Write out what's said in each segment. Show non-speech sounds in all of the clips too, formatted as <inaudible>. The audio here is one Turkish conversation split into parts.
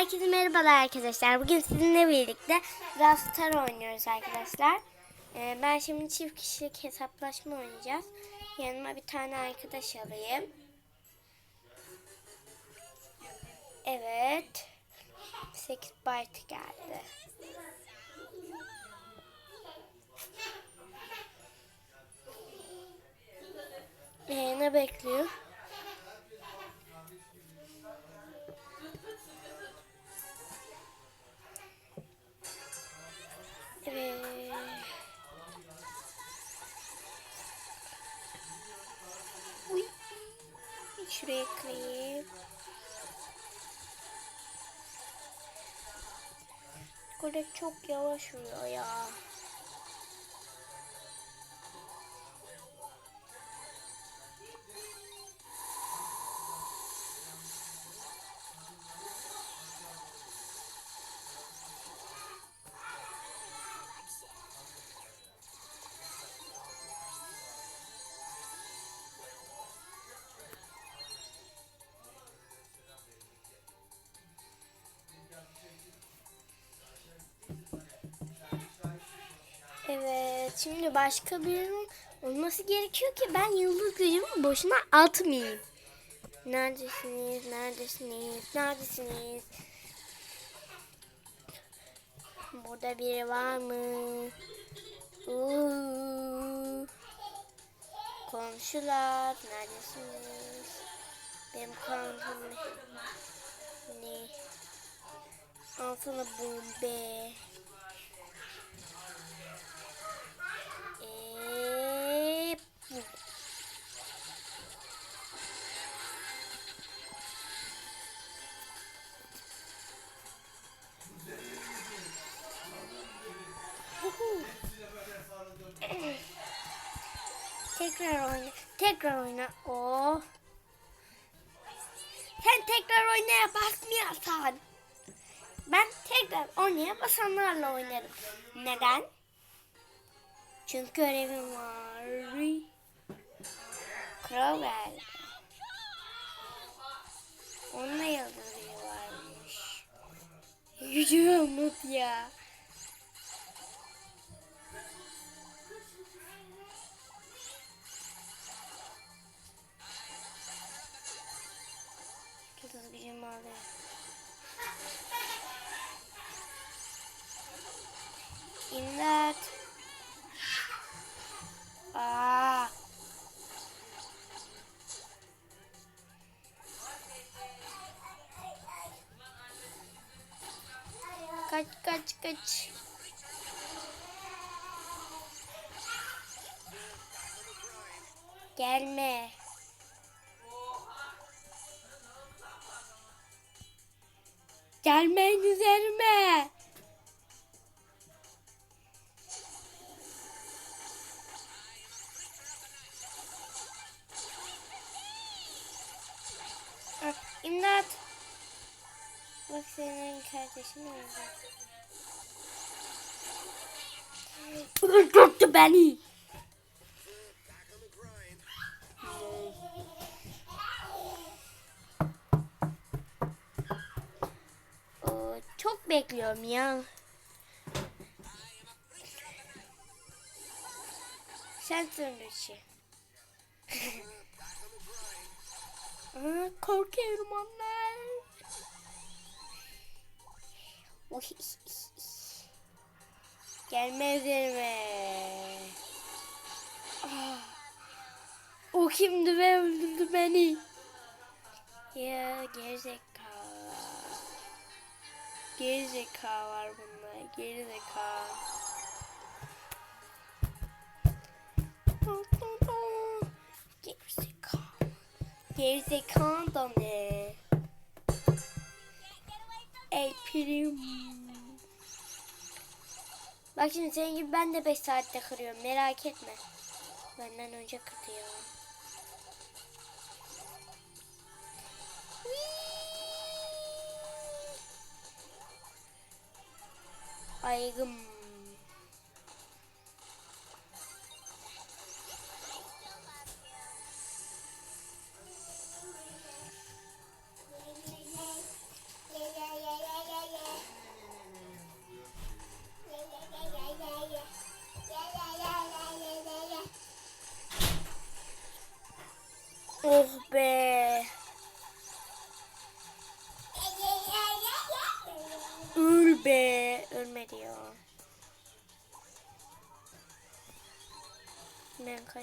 Herkese merhabalar arkadaşlar. Bugün sizinle birlikte Brawl Star oynuyoruz arkadaşlar. Ee, ben şimdi çift kişilik hesaplaşma oynayacağız. Yanıma bir tane arkadaş alayım. Evet. 8 byte geldi. Ee, ne bekliyor? Burada çok yavaş oluyor ya. Evet, şimdi başka birinin olması gerekiyor ki ben yıldız gücümü boşuna atmayayım. Neredesiniz? Neredesiniz? Neredesiniz? Burada biri var mı? Uuu. Komşular neredesiniz? Benim kandım ne? Al sana bombe. Tekrar oyna. Tekrar oyna. Oh. Sen tekrar oynaya basmıyorsan. Ben tekrar oynaya basanlarla oynarım. Neden? Çünkü görevim var. Geldi. Onunla yıldızı varmış. Gücüm umut ya. Gücümü alıyor. İmdat. Aa. Kaç kaç kaç. Gelme. Gelmeyin üzerime. Ah, İmdat. Bak senin kardeşin orada. Öldürdü beni. Bekliyorum ya. Sen söndürsün. <laughs> Aa, korkuyorum onlar. Uy. Gelme üzerime. Ah. O kimdi ve öldürdü beni. Ya gerizekalı. Gerizekalılar bunlar. Gerizekalı. Gerizekalı. Gerizekalı da ne? El prim. Bak şimdi senin gibi ben de 5 saatte kırıyorum. Merak etme. Benden önce 哎，个。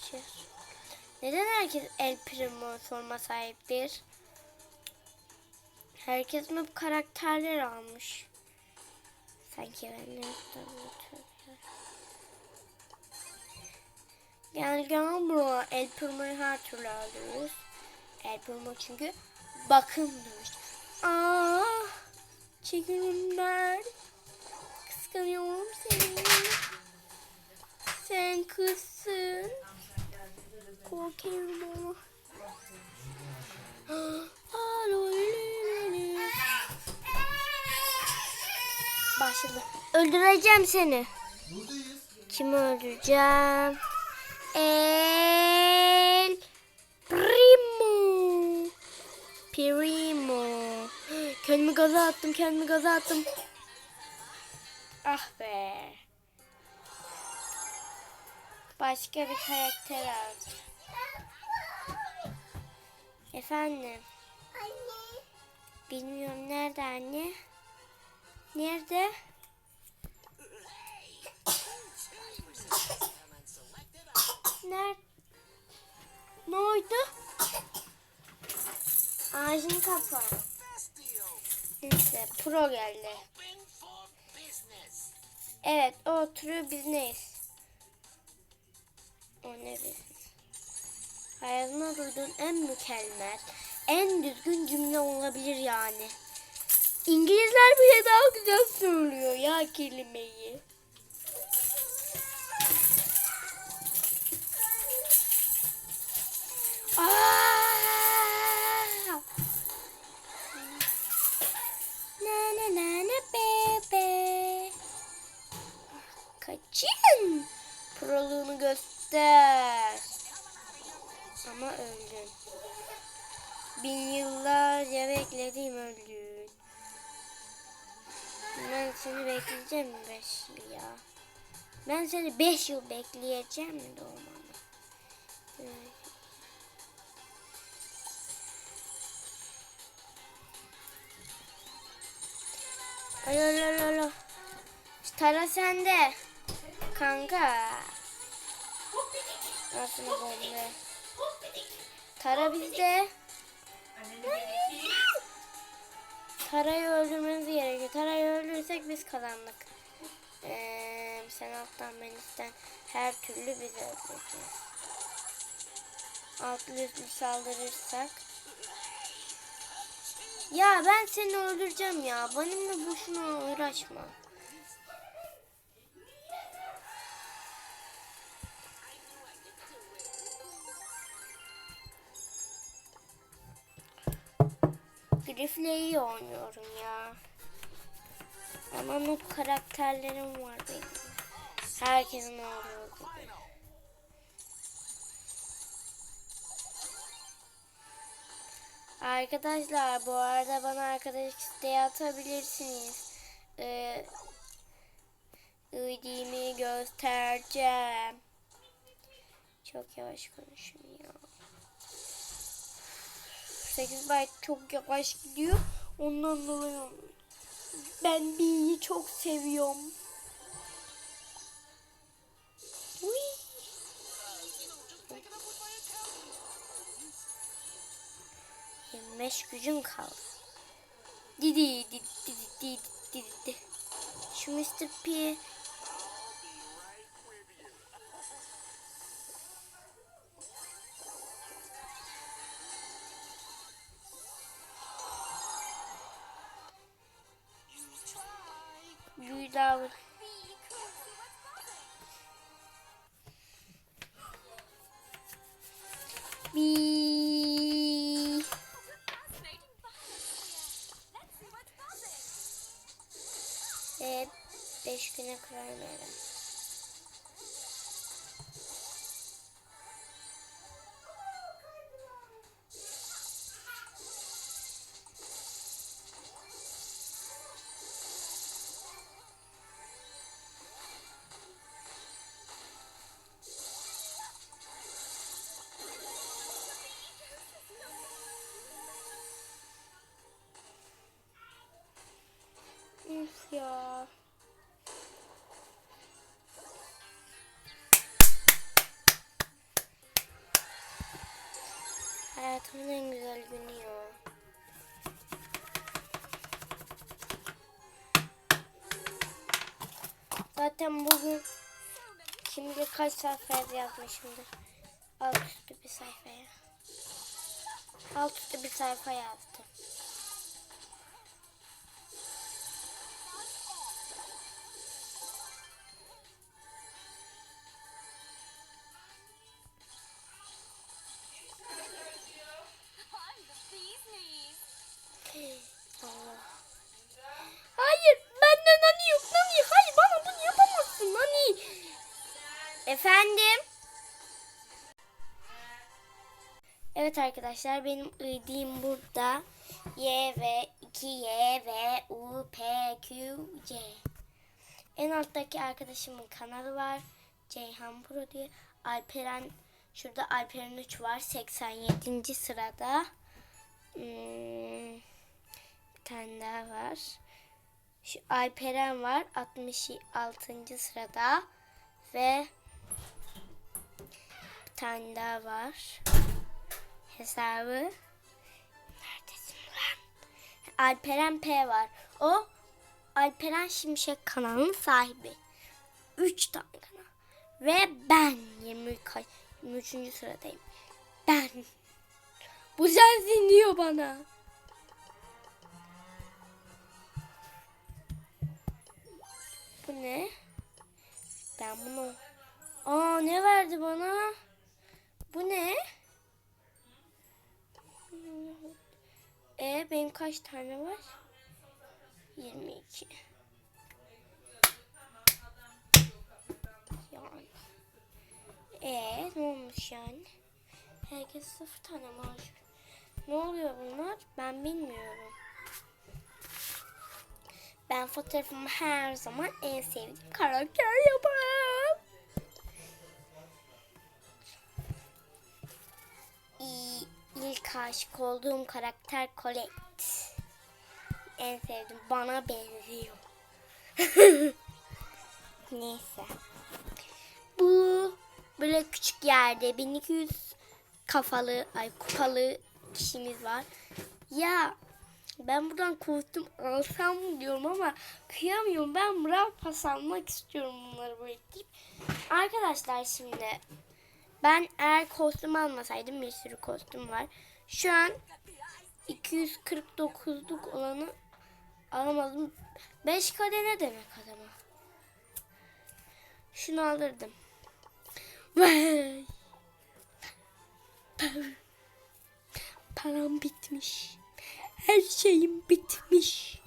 Ben kaçır. Neden herkes El Primo forma sahiptir? Herkes mi bu karakterler almış? Sanki ben ne Gel gel bro. El Primo'yu her türlü alıyoruz. El Primo çünkü bakımdır. Aa, çekimler. Kıskanıyorum seni. Sen kızsın. Korkuyorum ama. Başladı. Öldüreceğim seni. Kimi öldüreceğim? El Primo. Primo. Kendimi gaza attım, kendimi gaza attım. Ah be. Başka bir karakter aldım. Efendim. Anne. Bilmiyorum nerede anne? Nerede? Nerede? Ne oldu? Ağzını kapa. Neyse pro geldi. Evet o biz neyiz? O ne biz? Hayatımda duyduğum en mükemmel, en düzgün cümle olabilir yani. İngilizler bile daha güzel söylüyor ya kelimeyi. Kaçın. Proluğunu göster. Ama öldün. Bin yıllarca beklediğim öldün. Ben seni bekleyeceğim mi beş yıl ya? Ben seni beş yıl bekleyeceğim mi doğmama? Evet. Alo alo alo. Tara sende. Kanka. Nasıl bombe? Tara bizde. Tara'yı öldürmeniz gerekiyor. Tara'yı öldürürsek biz kazandık. Ee, sen alttan ben üstten her türlü biz öldüreceğiz. Altlı üstlü saldırırsak. Ya ben seni öldüreceğim ya. Benimle boşuna uğraşma. Griff'le iyi oynuyorum ya. Ama noob karakterlerim var benim. Herkesin olduğu gibi. Arkadaşlar bu arada bana arkadaş isteği atabilirsiniz. Ee, ID'mi göstereceğim. Çok yavaş konuşun ya. 8 byte çok yavaş gidiyor. Ondan dolayı ben B'yi çok seviyorum. Uy. Yirmi beş gücüm kaldı. Didi didi didi didi didi. Şu Mr. P büyü daha ya. Zaten bugün bilir kaç sayfa yazmışımdır. Alt üstü bir sayfaya. Alt üstü bir sayfa yazdım. Evet arkadaşlar benim ıydığım burada. Y ve 2 Y ve U P Q C. En alttaki arkadaşımın kanalı var. Ceyhan Pro diye. Alperen şurada Alperen 3 var 87. sırada. Hmm, bir tane daha var. Şu Alperen var 66. sırada ve bir tane daha var. Hesabı neredesin lan? Alperen P var. O Alperen Şimşek kanalının sahibi. 3 tane kanal. Ve ben 23, 23. sıradayım. Ben. Bu sensin diyor bana. Bu ne? Ben bunu... Aa ne verdi bana? Bu ne? E benim kaç tane var? 22. Yani. E ne olmuş yani? Herkes sıfır tane maaş. Ne oluyor bunlar? Ben bilmiyorum. Ben fotoğrafımı her zaman en sevdiğim karakter yaparım. Aşık olduğum karakter Colette. En sevdiğim bana benziyor. <laughs> Neyse. Bu böyle küçük yerde 1200 kafalı ay kupalı kişimiz var. Ya ben buradan kostüm alsam diyorum ama kıyamıyorum. Ben Brawl Pass almak istiyorum bunları biriktirip. Arkadaşlar şimdi ben eğer kostüm almasaydım bir sürü kostüm var. Şu an 249'luk olanı alamadım. 5 kade ne demek adama? Şunu alırdım. Vay. Par- Param bitmiş. Her şeyim bitmiş.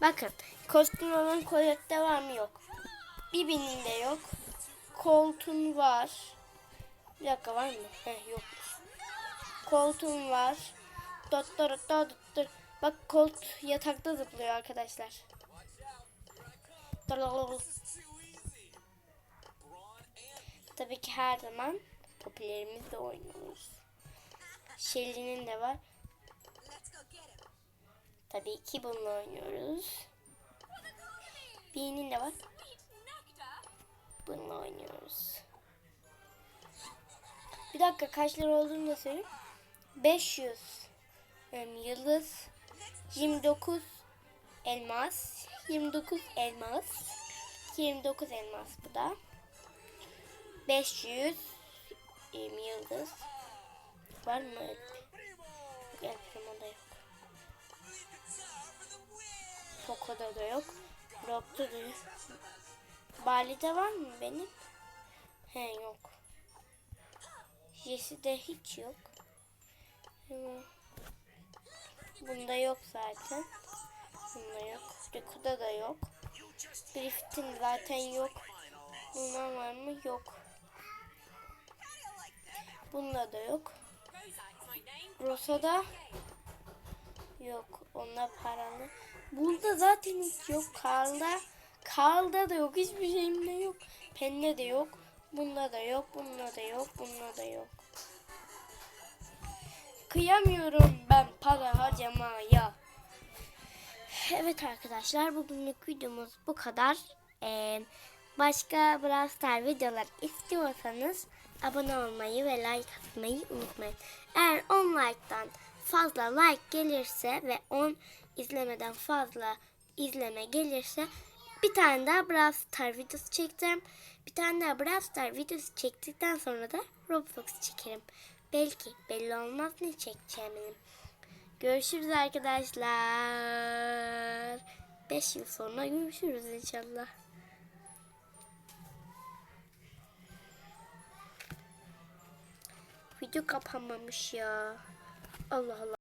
Bakın kostüm olan kolette var mı yok. Bibi'nin de yok. Koltuğun var. Bir dakika var mı? Heh yok. Koltuğun var. Doktor doktor doktor. Bak kolt yatakta zıplıyor arkadaşlar. Tabii ki her zaman popülerimizle oynuyoruz. Shelly'nin de var. Tabii ki bununla oynuyoruz. Bee'nin de var. Bununla oynuyoruz. Bir dakika kaç lira olduğunu da söyleyeyim. 500 em, yıldız 29 elmas 29 elmas 29 elmas bu da 500 em, yıldız var mı? El Primo'da yok. Poco'da da yok. Brock'ta da yok. Bali'de var mı benim? He yok. Jesse'de hiç yok. Bunda yok zaten. Bunda yok. Riku'da da yok. Griffith'in zaten yok. Bundan var mı? Yok. Bunda da yok. Rosa'da yok. Onda paralı. Burada zaten hiç yok. Karl'da Karl'da da yok. Hiçbir şeyimde yok. Pende de yok. Bunda da yok. Bunda da yok. Bunda da yok. Kıyamıyorum ben para harcamaya. Evet arkadaşlar bugünlük videomuz bu kadar. Ee, başka Brawl Star videolar istiyorsanız abone olmayı ve like atmayı unutmayın. Eğer 10 like'tan fazla like gelirse ve 10 izlemeden fazla izleme gelirse bir tane daha Brawl Star videosu çekeceğim. Bir tane daha Brawl Star videosu çektikten sonra da Roblox çekerim. Belki belli olmaz ne çekeceğim. Görüşürüz arkadaşlar. 5 yıl sonra görüşürüz inşallah. Video kapanmamış ya. Allah Allah.